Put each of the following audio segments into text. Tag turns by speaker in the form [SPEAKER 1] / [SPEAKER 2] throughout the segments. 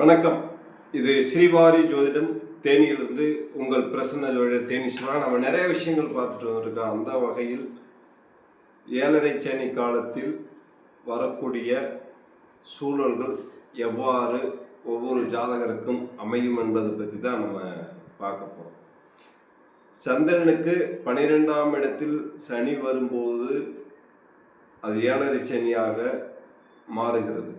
[SPEAKER 1] வணக்கம். இது ஸ்ரீவாரி ஜோதிடம். தேனியிலிருந்து உங்கள் பிரசன்ன ஜோதிடர் தேனி சிவா. நம்ம நிறைய விஷயங்கள் பார்த்துட்டு வந்திருக்கோம். அந்த வகையில் ஏழரை சனி காலத்தில் வரக்கூடிய சூழல்கள் எவ்வாறு ஒவ்வொரு ஜாதகருக்கும் அமையும் என்பதை பற்றி தான் நம்ம பார்க்க போகிறோம் சந்திரனுக்கு பனிரெண்டாம் இடத்தில் சனி வரும்போது அது ஏழரை சனியாக மாறுகிறது.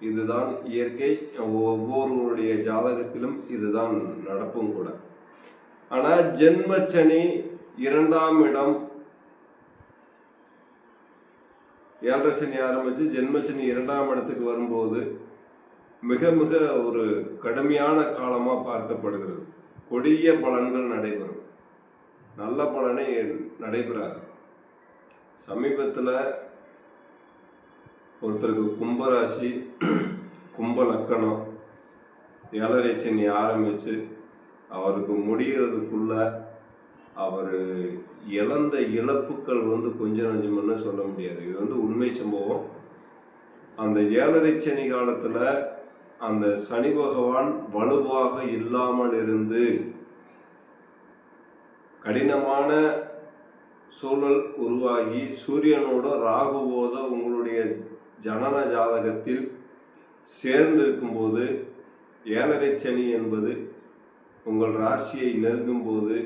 [SPEAKER 1] இதுதான் இயற்கை. ஒவ்வொருவருடைய ஜாதகத்திலும் இதுதான் நடப்பும் கூட. ஆனால் ஜென்மச்சனி இரண்டாம் இடம். ஏழரை சனி ஆரம்பித்து ஜென்மச்சனி இரண்டாம் இடத்துக்கு வரும்போது மிக மிக ஒரு கடுமையான காலமாக பார்க்கப்படுகிறது. கொடிய பலன்கள் நடைபெறும். நல்ல பலனை நடைபெறாது. சமீபத்தில் ஒருத்தருக்கு கும்பராசி கும்ப லக்கணம் ஏழரை சனி ஆரம்பித்து அவருக்கு முடிகிறதுக்குள்ள அவர் இழந்த இழப்புக்கள் வந்து கொஞ்சம் நஞ்சம்னு சொல்ல முடியாது. இது வந்து உண்மை சம்பவம். அந்த ஏழரை சனி காலத்தில் அந்த சனி பகவான் வலுவாக இல்லாமல் இருந்து கடினமான சூழல் உருவாகி சூரியனோட ராகுவோதோ உங்களுடைய ஜனன ஜாதகத்தில் சேர்ந்திருக்கும்போது ஏழரை சனி என்பது உங்கள் ராசியை நெருங்கும்போது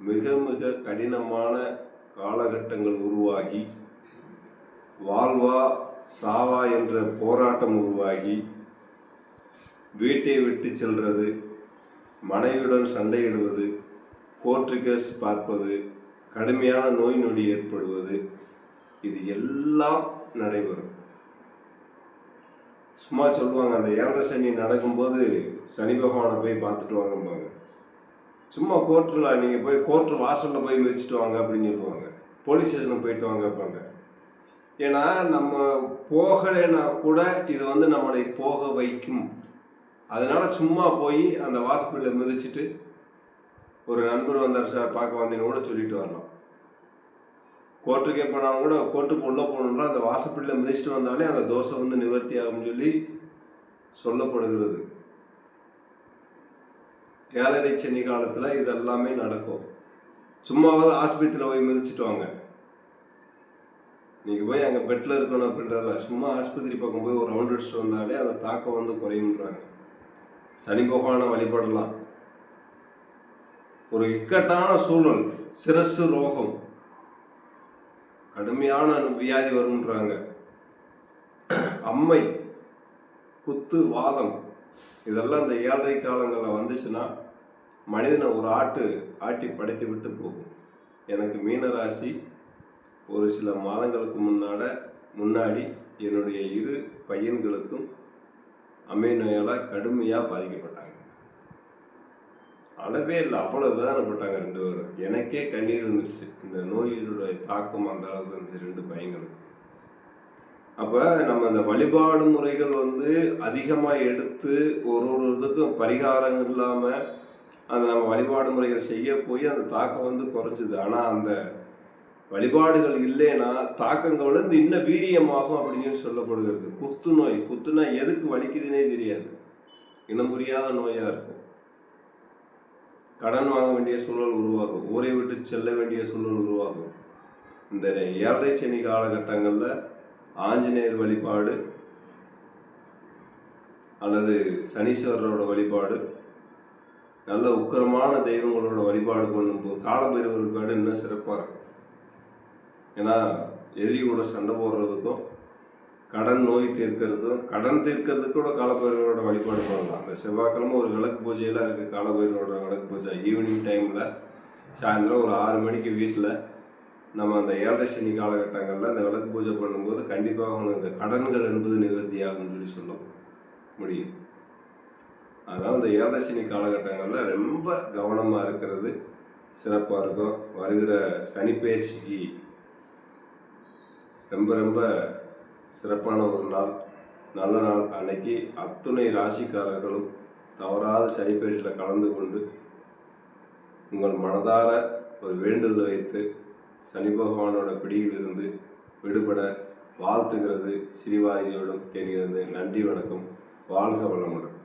[SPEAKER 1] மிக மிக கடினமான காலகட்டங்கள் உருவாகி வாழ்வா சாவா என்ற போராட்டம் உருவாகி வீட்டை விட்டு செல்வது மனைவியுடன் சண்டையிடுவது கோர்ட்டு பார்ப்பது கடுமையான நோய் நொடி ஏற்படுவது இது எல்லாம் நடைபெறும். சும்மா சொல்லுவாங்க அந்த ஏழரை சனி நடக்கும்போது சனி பகவானை போய் பார்த்துட்டு வாங்கம்பாங்க. சும்மா கோர்ட்டில் நீங்கள் போய் கோர்ட்டு வாசலில் போய் மிதிச்சிட்டு வாங்க அப்படின்னு சொல்லுவாங்க. போலீஸ் ஸ்டேஷனுக்கு போயிட்டு வாங்கப்பாங்க ஏன்னா நம்ம போகலைன்னா கூட இது வந்து நம்மளை போக வைக்கும். அதனால் சும்மா போய் அந்த வாசப்பில் மிதிச்சிட்டு ஒரு நண்பர் வந்தார் சார் பார்க்க வந்தேன்னு கூட சொல்லிட்டு வரலாம். கோர்ட்டுக்கே போனாலும் கூட கோர்ட்டுக்கு உள்ளே போகணுன்னா அந்த வாசப்படியில் மிதிச்சிட்டு வந்தாலே அந்த தோசை வந்து நிவர்த்தி ஆகும்னு சொல்லி சொல்லப்படுகிறது. ஏழரை சனி காலத்தில் இதெல்லாமே நடக்கும். சும்மாவது ஆஸ்பத்திரியில் போய் மிதிச்சிட்டு வாங்க நீங்கள் போய் அங்கே பெட்டில் இருக்கணும் அப்படின்றதில்ல சும்மா ஆஸ்பத்திரி பக்கம் போய் ஒரு ரவுண்ட் அடிச்சுட்டு வந்தாலே அந்த தாக்கம் வந்து குறையுன்றாங்க சனி பகவானை வழிபடலாம். ஒரு இக்கட்டான சூழல் சிரசு ரோகம். கடுமையான வியாதி வரும்ன்றாங்க. அம்மை குத்து வாதம் இதெல்லாம் இந்த ஏழரை காலங்களில் வந்துச்சுன்னா மனிதனை ஒரு ஆட்டு ஆட்டி படைத்து விட்டு போகும். எனக்கு மீனராசி ஒரு சில மாதங்களுக்கு முன்னாட முன்னாடி என்னுடைய இரு பையன்களுக்கும் அம்மை நோயால் கடுமையாக பாதிக்கப்பட்டாங்க. அளவே இல்லை அவ்வளோ வேதனைப்பட்டாங்க ரெண்டு பேரும். எனக்கே கண்ணீர் வந்துருச்சு. இந்த நோயினுடைய தாக்கம் அந்த அளவுக்கு இருந்துச்சு ரெண்டு பையங்களுக்கு அப்போ நம்ம இந்த வழிபாடு முறைகள் வந்து அதிகமாக எடுத்து ஒரு ஒரு இதுக்கும் பரிகாரம் இல்லாமல் அந்த நம்ம வழிபாடு முறைகள் செய்ய போய் அந்த தாக்கம் வந்து குறைச்சிது ஆனால் அந்த வழிபாடுகள் இல்லைன்னா தாக்கங்கள் வந்து இன்னும் வீரியமாகும் அப்படின்னு சொல்லப்படுகிறது. குத்து நோய் குத்துனா எதுக்கு வலிக்குதுன்னே தெரியாது. இனம் புரியாத நோயாக இருக்கும். கடன் வாங்க வேண்டிய சூழல் உருவாகும். ஊரை விட்டு செல்ல வேண்டிய சூழல் உருவாகும். இந்த ஏழரை சனி காலகட்டங்களில் ஆஞ்சநேயர் வழிபாடு அல்லது சனீஸ்வரரோட வழிபாடு நல்ல உக்கரமான தெய்வங்களோட வழிபாடு பண்ணும்போது காலபைரவர் வழிபாடு இன்னும் சிறப்பாக இருக்கும். ஏன்னா எதிரி கூட சண்டை போடுறதுக்கும் கடன் நோய் தீர்க்கிறதும் கடன் தீர்க்கிறதுக்கு கூட காலபைரவரோட வழிபாடு பண்ணலாம். அந்த செவ்வாய்க்கிழமை ஒரு விளக்கு பூஜையெல்லாம் இருக்குது காலபைரவரோட விளக்கு பூஜை. ஈவினிங் டைமில் சாயந்தரம் ஒரு ஆறு மணிக்கு வீட்டில் நம்ம அந்த ஏழரை சனி காலகட்டங்களில் அந்த விளக்கு பூஜை பண்ணும்போது கண்டிப்பாக உனக்கு இந்த கடன்கள் என்பது நிவர்த்தியாகும்னு சொல்லி சொல்ல முடியும். அதனால் இந்த ஏழரை சனி காலகட்டங்களில் ரொம்ப கவனமாக இருக்கிறது. சிறப்பாக இருக்கும். வருகிற சனிப்பயிற்சிக்கு ரொம்ப ரொம்ப சிறப்பான ஒரு நாள். நல்ல நாள் அன்னைக்கு அத்துணை ராசிக்காரர்களும் தவறாத சனிப்பயிற்சியில் கலந்து கொண்டு உங்கள் மனதார ஒரு வேண்டுதல் வைத்து சனி பகவானோட பிடியிலிருந்து விடுபட வாழ்த்துகிறது. ஸ்ரீவாரியோடும் தெரிகிறது நன்றி வணக்கம். வாழ்க வளமுடன்.